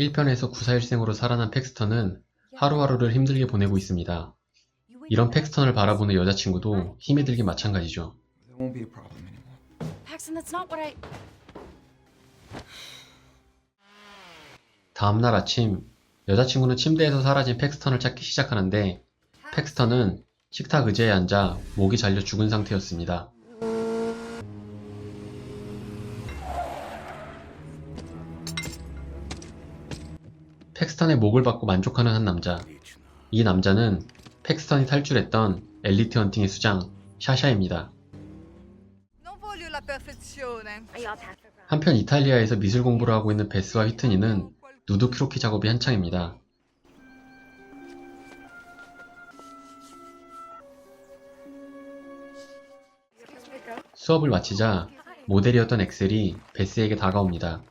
1편에서 구사일생으로 살아난 팩스턴은 하루하루를 힘들게 보내고 있습니다. 이런 팩스턴을 바라보는 여자친구도 힘이 들긴 마찬가지죠. 다음날 아침, 여자친구는 침대에서 사라진 팩스턴을 찾기 시작하는데 팩스턴은 식탁 의자에 앉아 목이 잘려 죽은 상태였습니다. 팩스턴의 목을 받고 만족하는 한 남자. 이 남자는 팩스턴이 탈출했던 엘리트 헌팅의 수장 샤샤입니다. 한편 이탈리아에서 미술 공부를 하고 있는 베스와 휘트니는 누드 크로키 작업이 한창입니다. 수업을 마치자 모델이었던 엑셀이 베스에게 다가옵니다.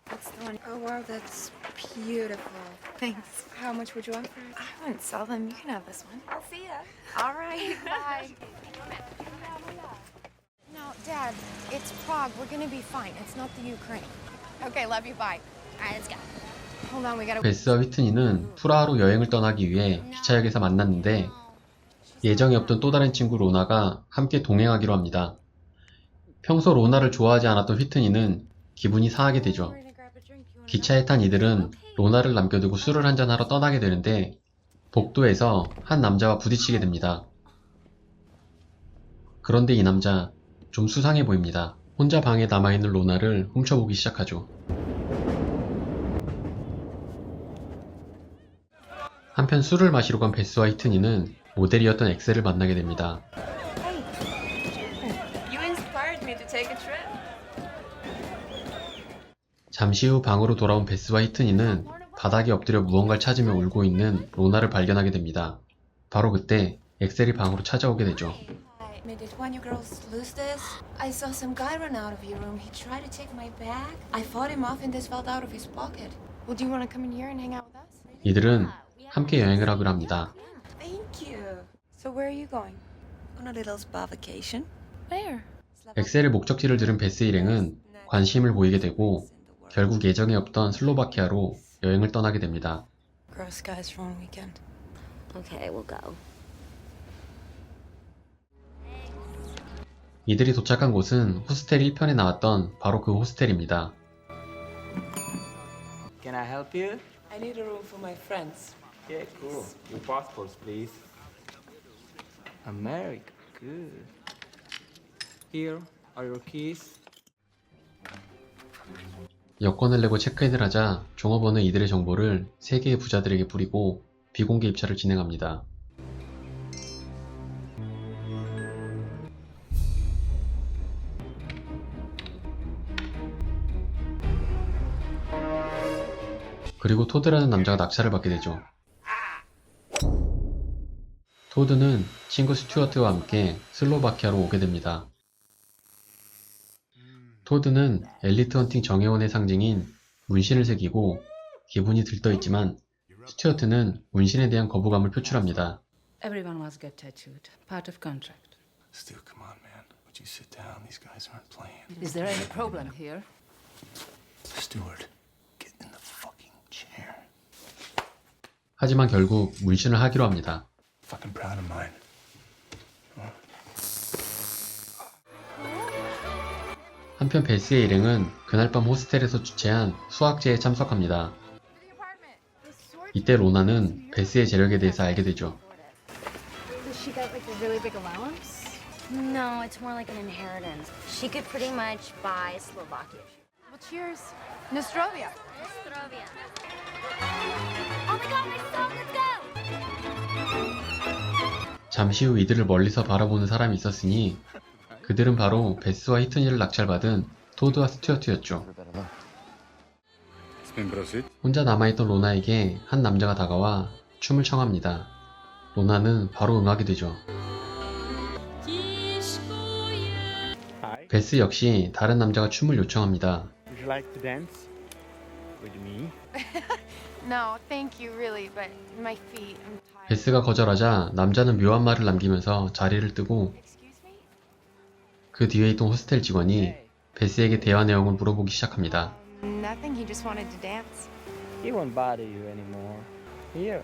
Oh beautiful. Thanks. How much would you want for it? I wouldn't sell them. You can have this one. I'll see ya. All right. Bye. no, Dad, it's Prague. We're gonna be fine. It's not the Ukraine. Okay, love you. Bye. All right, let's go. Hold on, we gotta. 베스와 휘트니는 프라하로 여행을 떠나기 위해 기차역에서 만났는데 예정이 없던 또 다른 친구 로나가 함께 동행하기로 합니다. 평소 로나를 좋아하지 않았던 휘트니는 기분이 상하게 되죠. 기차에 탄 이들은 로나를 남겨두고 술을 한잔하러 떠나게 되는데 복도에서 한 남자와 부딪히게 됩니다. 그런데 이 남자 좀 수상해 보입니다. 혼자 방에 남아있는 로나를 훔쳐보기 시작하죠. 한편 술을 마시러 간 베스와 히트니는 모델이었던 엑셀을 만나게 됩니다. 잠시 후 방으로 돌아온 베스와 히트니는 바닥에 엎드려 무언가를 찾으며 울고 있는 로나를 발견하게 됩니다. 바로 그때 엑셀이 방으로 찾아오게 되죠. Hey, did one of you girls lose this? I saw some guy run out of your room. He tried to take my bag. I fought him off and this fell out of his pocket. Well, do you want to come in here and hang out with us? 이들은 함께 여행을 하기로 합니다. Thank you. So where are you going? On a little spa vacation. Where? 엑셀의 목적지를 들은 베스 일행은 관심을 보이게 되고 결국 예정에 없던 슬로바키아로 여행을 떠나게 됩니다. Gross skies for one weekend. Okay, we'll go. 이들이 도착한 곳은 호스텔 1편에 나왔던 바로 그 호스텔입니다. Can I help you? I need a room for my friends. Yeah, cool. Your passports, please. America, good. Here are your keys. 여권을 내고 체크인을 하자 종업원은 이들의 정보를 세 개의 부자들에게 뿌리고 비공개 입찰을 진행합니다. 그리고 토드라는 남자가 낙찰을 받게 되죠. 토드는 친구 스튜어트와 함께 슬로바키아로 오게 됩니다. 토드는 엘리트 헌팅 정예원의 상징인 문신을 새기고 기분이 들떠있지만 스튜어트는 문신에 대한 거부감을 표출합니다. Everyone must get tattooed. Part of contract. Stu, come on, man. Would you sit down? These guys aren't playing. Is there any problem here? Stewart, get in the fucking chair. 하지만 결국 문신을 하기로 합니다. Fucking proud of mine. 한편 베스의 일행은 그날 밤 호스텔에서 주최한 수학제에 참석합니다. 이때 로나는 베스의 재력에 대해서 알게 되죠. Does she get like a really big allowance? No, it's more like an inheritance. She could pretty much buy Slovakia. Well, cheers. Nostrovia. Ostrovia. Oh my god, my song, let's go! 잠시 후 이들을 멀리서 바라보는 사람이 있었으니 그들은 바로 베스와 히트니를 낙찰받은 토드와 스튜어트였죠. 혼자 남아있던 로나에게 한 남자가 다가와 춤을 청합니다. 로나는 바로 응하게 되죠. 베스 역시 다른 남자가 춤을 요청합니다. 베스가 거절하자 남자는 묘한 말을 남기면서 자리를 뜨고? 그 뒤에 있던 호스텔 직원이 베스에게 대화 내용을 물어보기 시작합니다. Um, nothing. He just wanted to dance. He won't bother you anymore. Here,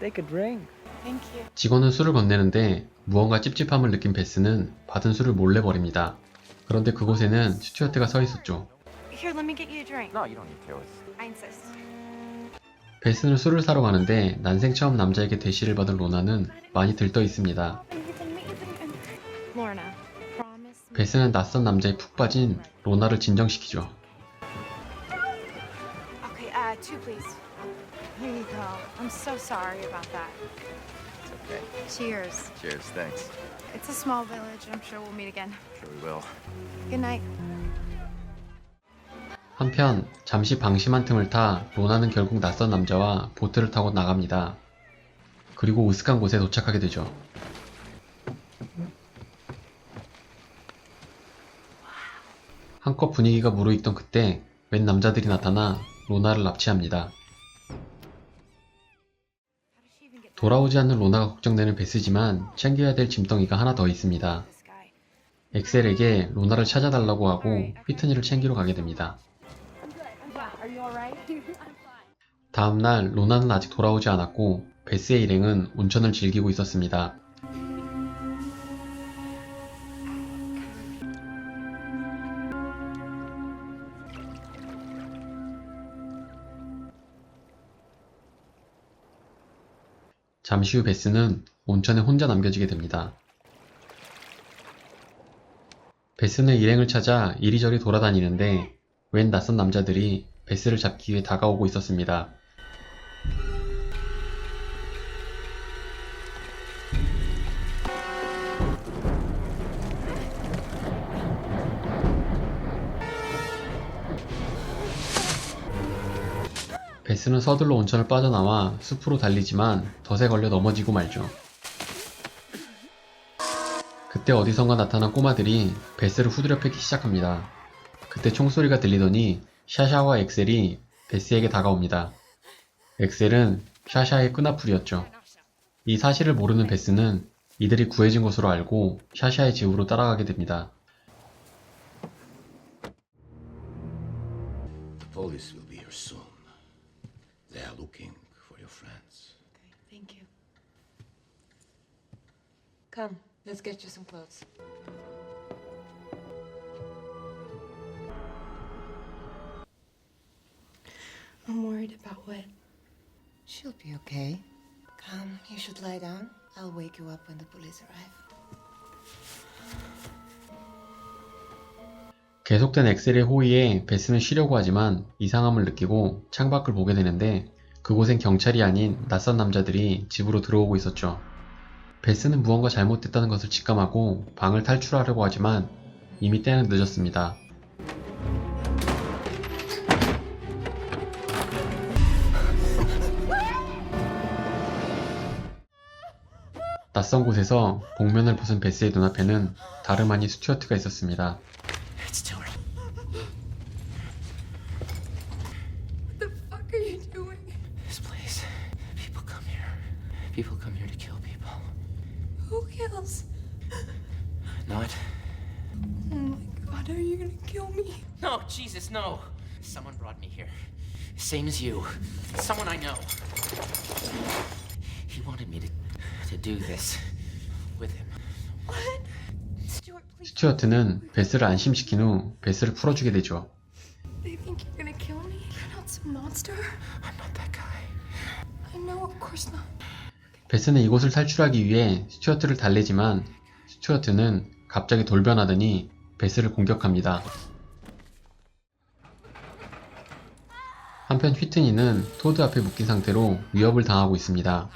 take a drink. Thank you. 직원은 술을 건네는데 무언가 찝찝함을 느낀 베스는 받은 술을 몰래 버립니다. 그런데 그곳에는 스튜어트가 서 있었죠. Here, let me get you a drink. No, you don't need to. I insist. 베스는 술을 사러 가는데 난생 처음 남자에게 대시를 받은 로나는 많이 들떠 있습니다. Lorna, me. 베스는 낯선 남자에 푹 빠진 로나를 진정시키죠. Okay, uh, two, please. Here you go. I'm so sorry about that. It's okay. Cheers. Cheers, thanks. It's a small village. I'm sure we'll meet again. Sure we will. Good night. 한편 잠시 방심한 틈을 타 로나는 결국 낯선 남자와 보트를 타고 나갑니다. 그리고 으슥한 곳에 도착하게 되죠. 한껏 분위기가 무르익던 그때 웬 남자들이 나타나 로나를 납치합니다. 돌아오지 않는 로나가 걱정되는 베스지만 챙겨야 될 짐덩이가 하나 더 있습니다. 엑셀에게 로나를 찾아달라고 하고 휘트니를 챙기러 가게 됩니다. 다음날 로나는 아직 돌아오지 않았고 베스의 일행은 온천을 즐기고 있었습니다. 잠시 후 베스는 온천에 혼자 남겨지게 됩니다. 베스는 일행을 찾아 이리저리 돌아다니는데 웬 낯선 남자들이 베스를 잡기 위해 다가오고 있었습니다. 베스는 서둘러 온천을 빠져나와 숲으로 달리지만 덫에 걸려 넘어지고 말죠. 그때 어디선가 나타난 꼬마들이 베스를 후드려 패기 시작합니다. 그때 총소리가 들리더니 샤샤와 엑셀이 베스에게 다가옵니다. 엑셀은 샤샤의 끈앞풀이었죠. 이 사실을 모르는 베스는 이들이 구해진 것으로 알고 샤샤의 집으로 따라가게 됩니다. Police will be here soon. They are looking for your friends. Okay, Thank you. Come, let's get you some clothes. I'm worried about what? She'll be okay. Come, you should lie down. I'll wake you up when the police arrive. 계속된 엑셀의 호의에 베스는 쉬려고 하지만 이상함을 느끼고 창밖을 보게 되는데 그곳엔 경찰이 아닌 낯선 남자들이 집으로 들어오고 있었죠. 베스는 무언가 잘못됐다는 것을 직감하고 방을 탈출하려고 하지만 이미 때는 늦었습니다. 낯선 곳에서 복면을 벗은 베스의 눈앞에는 다름 아닌 스튜어트가 있었습니다. It's Stewart. What the fuck are you doing? This place. People come here. People come here to kill people. Who kills? Not. Oh my god, are you gonna kill me? No, Jesus, no. Someone brought me here. Same as you. Someone I know. He wanted me to to do this with him. What? Stuart, please. 스튜어트는 베스를 안심시킨 후 베스를 풀어주게 되죠. They think you're gonna kill me? You're not some monster. I'm not that guy. I know, of course not. 베스는 이곳을 탈출하기 위해 스튜어트를 달래지만 스튜어트는 갑자기 돌변하더니 베스를 공격합니다. 한편 휘트니는 토드 앞에 묶인 상태로 위협을 당하고 있습니다.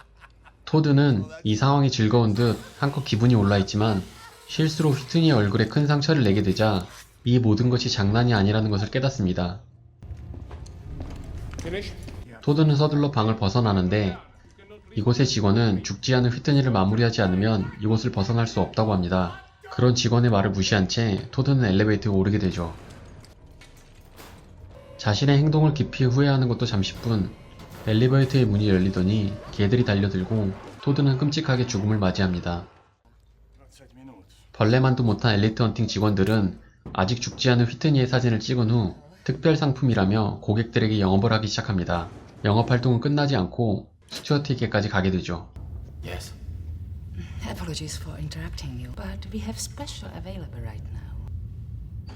토드는 이 상황이 즐거운 듯 한껏 기분이 올라있지만 실수로 휘트니의 얼굴에 큰 상처를 내게 되자 이 모든 것이 장난이 아니라는 것을 깨닫습니다. 토드는 서둘러 방을 벗어나는데 이곳의 직원은 죽지 않은 휘트니를 마무리하지 않으면 이곳을 벗어날 수 없다고 합니다. 그런 직원의 말을 무시한 채 토드는 엘리베이터에 오르게 되죠. 자신의 행동을 깊이 후회하는 것도 잠시뿐 엘리베이터의 문이 열리더니 개들이 달려들고 토드는 끔찍하게 죽음을 맞이합니다. 벌레만도 못한 엘리트 헌팅 직원들은 아직 죽지 않은 휘트니의 사진을 찍은 후 특별 상품이라며 고객들에게 영업을 하기 시작합니다. 영업 활동은 끝나지 않고 스튜어트에게까지 가게 되죠. Yes. Apologies for interrupting you, but we have special available right now.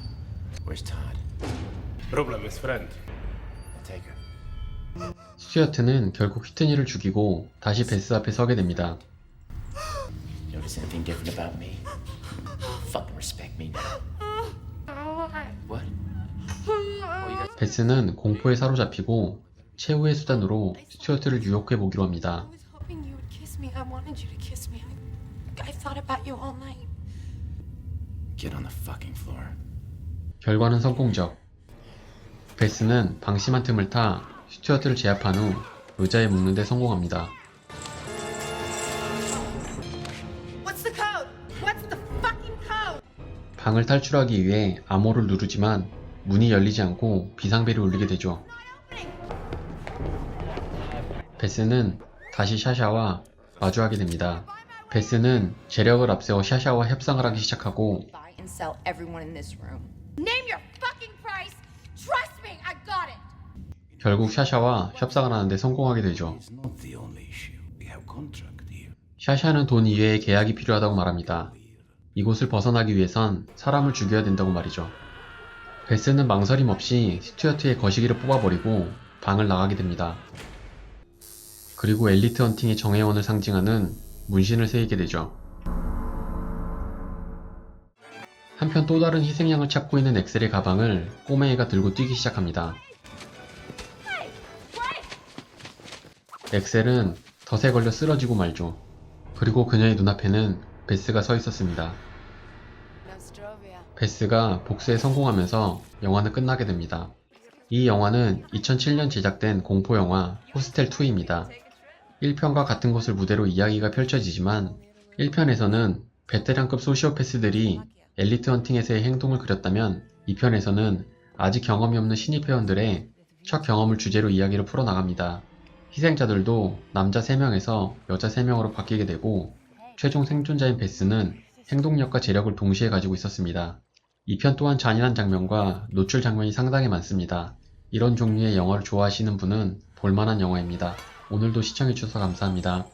Where's Todd? Problem is friend. I'll take her. 스튜어트는 결국 휘트니를 죽이고 다시 베스 앞에 서게 됩니다. Notice anything different about me? Fucking respect me now. What? Oh, 베스는 공포에 사로잡히고 최후의 수단으로 스튜어트를 유혹해 보기로 합니다. I was hoping you would kiss me. I wanted you to kiss me. I, I thought about you all night. get on the fucking floor. 결과는 성공적. 베스는 방심한 틈을 타 스튜어트를 제압한 후 의자에 묶는 데 성공합니다. What's the code? What's the fucking code? 방을 탈출하기 위해 암호를 누르지만 문이 열리지 않고 비상벨이 울리게 되죠. 베스는 다시 샤샤와 마주하게 됩니다. 베스는 재력을 앞세워 샤샤와 협상을 하기 시작하고. 결국 샤샤와 협상을 하는데 성공하게 되죠. 샤샤는 돈 이외에 계약이 필요하다고 말합니다. 이곳을 벗어나기 위해선 사람을 죽여야 된다고 말이죠. 베스는 망설임 없이 스튜어트의 거시기를 뽑아버리고 방을 나가게 됩니다. 그리고 엘리트 헌팅의 정회원을 상징하는 문신을 새기게 되죠. 한편 또 다른 희생양을 찾고 있는 엑셀의 가방을 꼬맹이가 들고 뛰기 시작합니다. 엑셀은 덫에 걸려 쓰러지고 말죠. 그리고 그녀의 눈앞에는 베스가 서 있었습니다. 베스가 복수에 성공하면서 영화는 끝나게 됩니다. 이 영화는 2007년 제작된 공포영화 호스텔 2입니다. 1편과 같은 곳을 무대로 이야기가 펼쳐지지만 1편에서는 베테랑급 소시오패스들이 엘리트 헌팅에서의 행동을 그렸다면 2편에서는 아직 경험이 없는 신입 회원들의 첫 경험을 주제로 이야기를 풀어나갑니다. 희생자들도 남자 3명에서 여자 3명으로 바뀌게 되고 최종 생존자인 베스는 행동력과 재력을 동시에 가지고 있었습니다. 2편 또한 잔인한 장면과 노출 장면이 상당히 많습니다. 이런 종류의 영화를 좋아하시는 분은 볼만한 영화입니다. 오늘도 시청해주셔서 감사합니다.